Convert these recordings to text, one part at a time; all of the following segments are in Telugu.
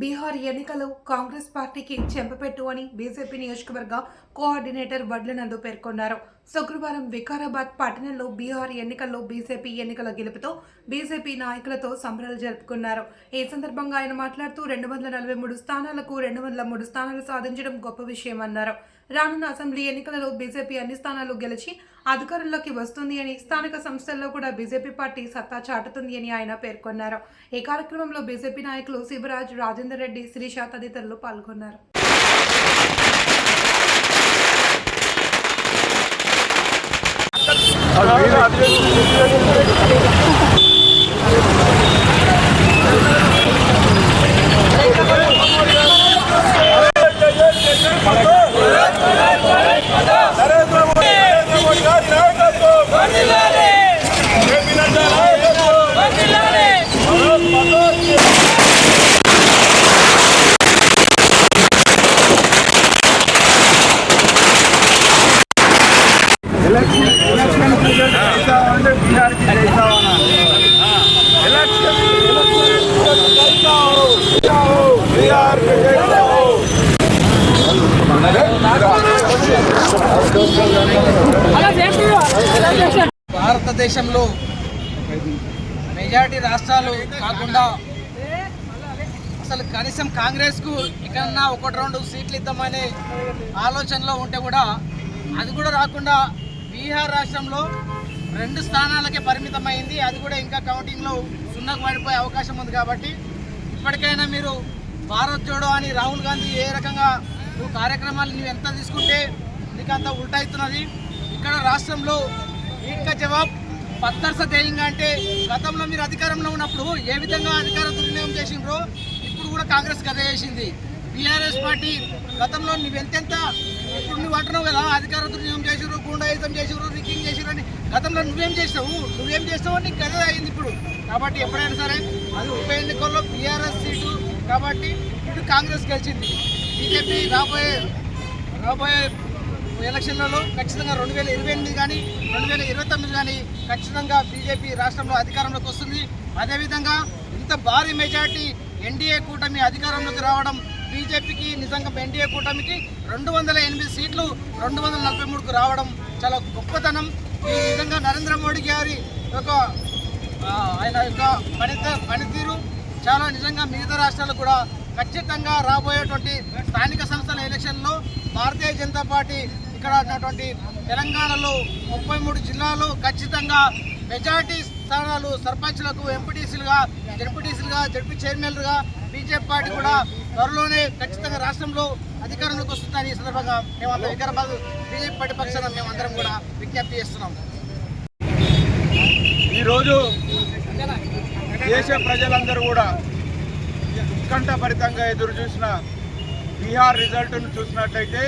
బీహార్ ఎన్నికలు కాంగ్రెస్ పార్టీకి చెంపపెట్టు అని బీజేపీ నియోజకవర్గ కోఆర్డినేటర్ వడ్లనందు పేర్కొన్నారు. శుక్రవారం వికారాబాద్ పట్టణంలో బీహార్ ఎన్నికల్లో బీజేపీ ఎన్నికల గెలుపుతో బీజేపీ నాయకులతో సంబరాలు జరుపుకున్నారు. ఈ సందర్భంగా ఆయన మాట్లాడుతూ రెండు వందల నలభై మూడు స్థానాలకు రెండు వందల మూడు స్థానాలు సాధించడం గొప్ప విషయం అన్నారు. రానున్న అసెంబ్లీ ఎన్నికలలో బీజేపీ అన్ని స్థానాలు గెలిచి అధికారంలోకి వస్తుంది అని స్థానిక సంస్థల్లో కూడా బీజేపీ పార్టీ సత్తా చాటుతుంది అని ఆయన పేర్కొన్నారు. ఈ కార్యక్రమంలో బీజేపీ నాయకులు శివరాజ్ రాజేందర్ రెడ్డి శిరీష తదితరులు పాల్గొన్నారు. నరేంద్ర భారతదేశంలో మెజార్టీ రాష్ట్రాలు కాకుండా అసలు కనీసం కాంగ్రెస్కు ఎక్కడన్నా ఒకటి రెండు సీట్లు ఇద్దామనే ఆలోచనలో ఉంటే కూడా అది కూడా రాకుండా బీహార్ రాష్ట్రంలో రెండు స్థానాలకే పరిమితమైంది. అది కూడా ఇంకా కౌంటింగ్లో సున్నాకు పడిపోయే అవకాశం ఉంది కాబట్టి ఇప్పటికైనా మీరు భారత్ జోడో అని రాహుల్ గాంధీ ఏ రకంగా నువ్వు కార్యక్రమాలు నువ్వు ఎంత తీసుకుంటే నీకు అంత ఉల్టవుతున్నది ఇక్కడ రాష్ట్రంలో ఇంకా జవాబ్ పత్తర్స ధ్యేయంగా అంటే గతంలో మీరు అధికారంలో ఉన్నప్పుడు ఏ విధంగా అధికార దుర్వినియోగం చేసిండ్రో? ఇప్పుడు కూడా కాంగ్రెస్ కథ చేసింది. బీఆర్ఎస్ పార్టీ గతంలో నువ్వు ఎంతెంత నువ్వు అంటున్నావు కదా అధికారులు దుర్వినియోగం చేసిరు గుండాయుధం చేసిరు రికింగ్ చేసిరు అని గతంలో నువ్వేం చేస్తావు నువ్వేం చేస్తావు అని కథ అయింది ఇప్పుడు. కాబట్టి ఎప్పుడైనా సరే అది ఉప ఎన్నికల్లో బీఆర్ఎస్ సీటు కాబట్టి ఇటు కాంగ్రెస్ గెలిచింది. బీజేపీ రాబోయే రాబోయే ఎలక్షన్లలో ఖచ్చితంగా రెండు వేల ఇరవై ఎనిమిది కానీ రెండు వేల ఇరవై తొమ్మిది కానీ ఖచ్చితంగా బీజేపీ రాష్ట్రంలో అధికారంలోకి వస్తుంది. అదేవిధంగా ఇంత భారీ మెజార్టీ ఎన్డీఏ కూటమి అధికారంలోకి రావడం బీజేపీకి నిజంగా ఎన్డీఏ కూటమికి రెండు వందల ఎనిమిది సీట్లు రెండు వందల నలభై మూడుకు రావడం చాలా గొప్పతనం. ఈ విధంగా నరేంద్ర మోడీ గారి యొక్క ఆయన యొక్క పనితీరు పనితీరు చాలా నిజంగా మిగతా రాష్ట్రాలు కూడా ఖచ్చితంగా రాబోయేటువంటి స్థానిక సంస్థల ఎలక్షన్లో భారతీయ జనతా పార్టీ ఇక్కడ ఉన్నటువంటి తెలంగాణలో ముప్పై మూడు జిల్లాలు ఖచ్చితంగా మెజార్టీ స్థానాలు సర్పంచ్లకు ఎంపీటీసీలుగా జడ్పీటీసీలుగా జడ్పీ చైర్మన్లుగా బీజేపీ పార్టీ కూడా త్వరలోనే ఖచ్చితంగా రాష్ట్రంలో అధికారంలోకి వస్తుందని ఈ సందర్భంగా మేమంతా వికారాబాద్ బీజేపీ పార్టీ పక్షాన మేమందరం కూడా విజ్ఞప్తి చేస్తున్నాం. ఈరోజు దేశ ప్రజలందరూ కూడా ఉత్కంఠభరితంగా ఎదురు చూసిన బీహార్ రిజల్ట్ను చూసినట్లయితే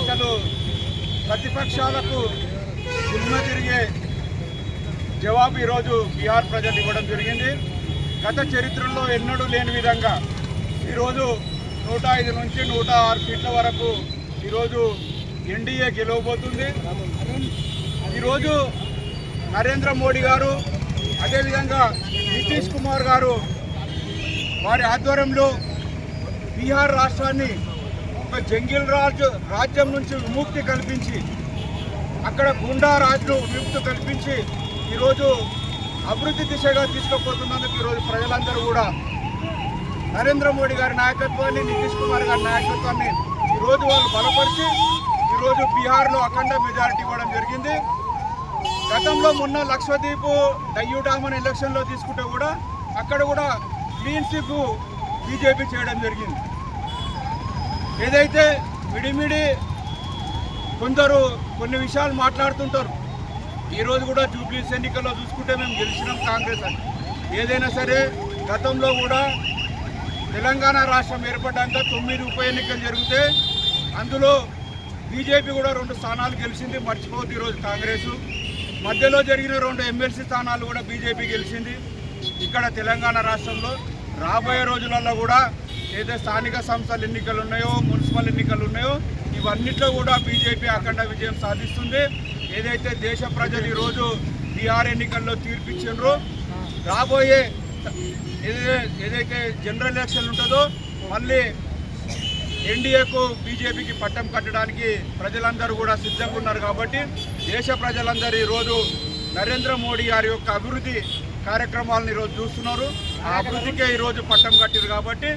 అసలు ప్రతిపక్షాలకు దుమ్మ తిరిగే జవాబు ఈరోజు బీహార్ ప్రజలు ఇవ్వడం జరిగింది. గత చరిత్రలో ఎన్నడూ లేని విధంగా ఈరోజు నూట ఐదు నుంచి నూట ఆరు సీట్ల వరకు ఈరోజు ఎన్డీఏ గెలవబోతుంది. ఈరోజు నరేంద్ర మోడీ గారు అదేవిధంగా నితీష్ కుమార్ గారు వారి ఆధ్వర్యంలో బీహార్ రాష్ట్రాన్ని ఒక జంగిల్ రాజు రాజ్యం నుంచి విముక్తి కల్పించి అక్కడ గుండా రాజును విముక్తి కల్పించి ఈరోజు అభివృద్ధి దిశగా తీసుకుపోతున్నందుకు ఈరోజు ప్రజలందరూ కూడా నరేంద్ర మోడీ గారి నాయకత్వాన్ని నితీష్ కుమార్ గారి నాయకత్వాన్ని ఈరోజు వాళ్ళు బలపరిచి ఈరోజు బీహార్లో అఖండ మెజారిటీ ఇవ్వడం జరిగింది. గతంలో మొన్న లక్షద్వీప్ డయ్యూ డామ్ ఎలక్షన్లో తీసుకుంటే కూడా అక్కడ కూడా క్లీన్ స్వీప్ బీజేపీ చేయడం జరిగింది. ఏదైతే మిడిమిడి కొందరు కొన్ని విషయాలు మాట్లాడుతుంటారు ఈరోజు కూడా జూబ్లీస్ ఎన్నికల్లో చూసుకుంటే మేము గెలిచినాం కాంగ్రెస్ అని. ఏదైనా సరే గతంలో కూడా తెలంగాణ రాష్ట్రం ఏర్పడ్డాక తొమ్మిది ఉప ఎన్నికలు జరిగితే అందులో బీజేపీ కూడా రెండు స్థానాలు గెలిచింది మర్చిపోద్ది ఈరోజు కాంగ్రెస్. మధ్యలో జరిగిన రెండు ఎమ్మెల్సీ స్థానాలు కూడా బీజేపీ గెలిచింది. ఇక్కడ తెలంగాణ రాష్ట్రంలో రాబోయే రోజులలో కూడా ఏదైతే స్థానిక సంస్థల ఎన్నికలు ఉన్నాయో మున్సిపల్ ఎన్నికలు ఉన్నాయో ఇవన్నిట్లో కూడా బీజేపీ అఖండ విజయం సాధిస్తుంది. ఏదైతే దేశ ప్రజలు ఈరోజు బీఆర్ ఎన్నికల్లో తీర్పిచ్చిండ్రో రాబోయే ఏదైతే ఏదైతే జనరల్ ఎలక్షన్ ఉంటుందో మళ్ళీ ఎన్డీఏకు బీజేపీకి పట్టం కట్టడానికి ప్రజలందరూ కూడా సిద్ధంగా ఉన్నారు కాబట్టి దేశ ప్రజలందరూ ఈరోజు నరేంద్ర మోడీ గారి యొక్క అభివృద్ధి కార్యక్రమాలను ఈరోజు చూస్తున్నారు. ఆ అభివృద్ధికే ఈరోజు పట్టం కట్టారు కాబట్టి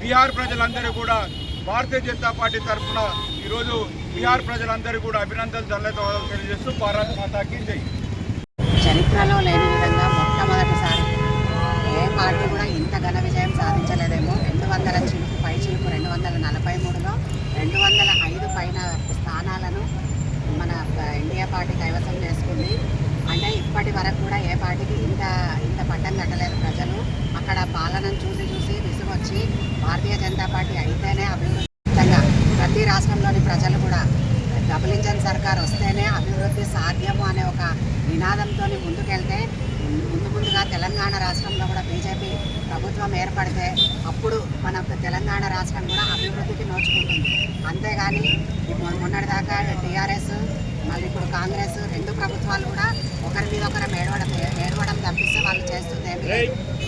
బీహార్ ప్రజలందరూ కూడా భారతీయ జనతా పార్టీ తరఫున ఈరోజు బీహార్ ప్రజలందరూ కూడా అభినందనలు ధన్యవాదాలు తెలియజేస్తూ భారత్ మాతాకి జై. చరిత్రలో లేని విధంగా పార్టీ కూడా ఇంత ఘన విజయం సాధించలేదేమో. రెండు వందల చిలుపు పై చిలుపు రెండు వందల నలభై మూడులో రెండు వందల ఐదు పైన స్థానాలను మన ఇండియా పార్టీ కైవసం చేసుకుంది. అంటే ఇప్పటి వరకు కూడా ఏ పార్టీకి ఇంత ఇంత పట్టం కట్టలేదు ప్రజలు. అక్కడ పాలనను చూసి చూసి విసుగొచ్చి భారతీయ జనతా పార్టీ అయితేనే అభివృద్ధి ప్రతి రాష్ట్రంలోని ప్రజలు కూడా డబుల్ ఇంజన్ సర్కార్ వస్తేనే అభివృద్ధి సాధ్యము అనే ఒక నినాదంతో ముందుకెళ్తే ముందు ముందుగా తెలంగాణ రాష్ట్రంలో కూడా బీజేపీ ప్రభుత్వం ఏర్పడితే అప్పుడు మన తెలంగాణ రాష్ట్రం కూడా అభివృద్ధికి నోచుకుంటుంది. అంతేగాని మొన్నటిదాకా టీఆర్ఎస్ మళ్ళీ ఇప్పుడు కాంగ్రెస్ రెండు ప్రభుత్వాలు కూడా ఒకరి మీద ఒకరు ఏడవడం ఏడవడం తప్పిస్తే వాళ్ళు చేస్తుంది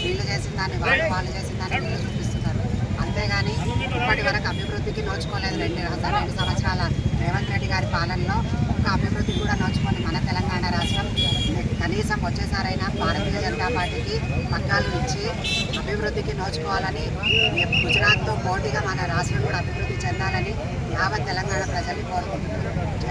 వీళ్ళు చేసిన దాన్ని వాళ్ళు వాళ్ళు చేసిన దాన్ని వీళ్ళు చూపిస్తున్నారు. అంతేగాని ఇప్పటి వరకు అభివృద్ధికి నోచుకోలేదు రెండు రెండు సంవత్సరాల రేవంత్ రెడ్డి గారి పాలనలో. ఒక అభివృద్ధి కూడా నోచుకొని మన తెలంగాణ కనీసం వచ్చేసారైనా భారతీయ జనతా పార్టీకి పక్కాలు ఇచ్చి అభివృద్ధికి నోచుకోవాలని గుజరాత్తో పోటీగా మన రాష్ట్రం కూడా అభివృద్ధి చెందాలని యావత్ తెలంగాణ ప్రజల్ని కోరుకుంటున్నాను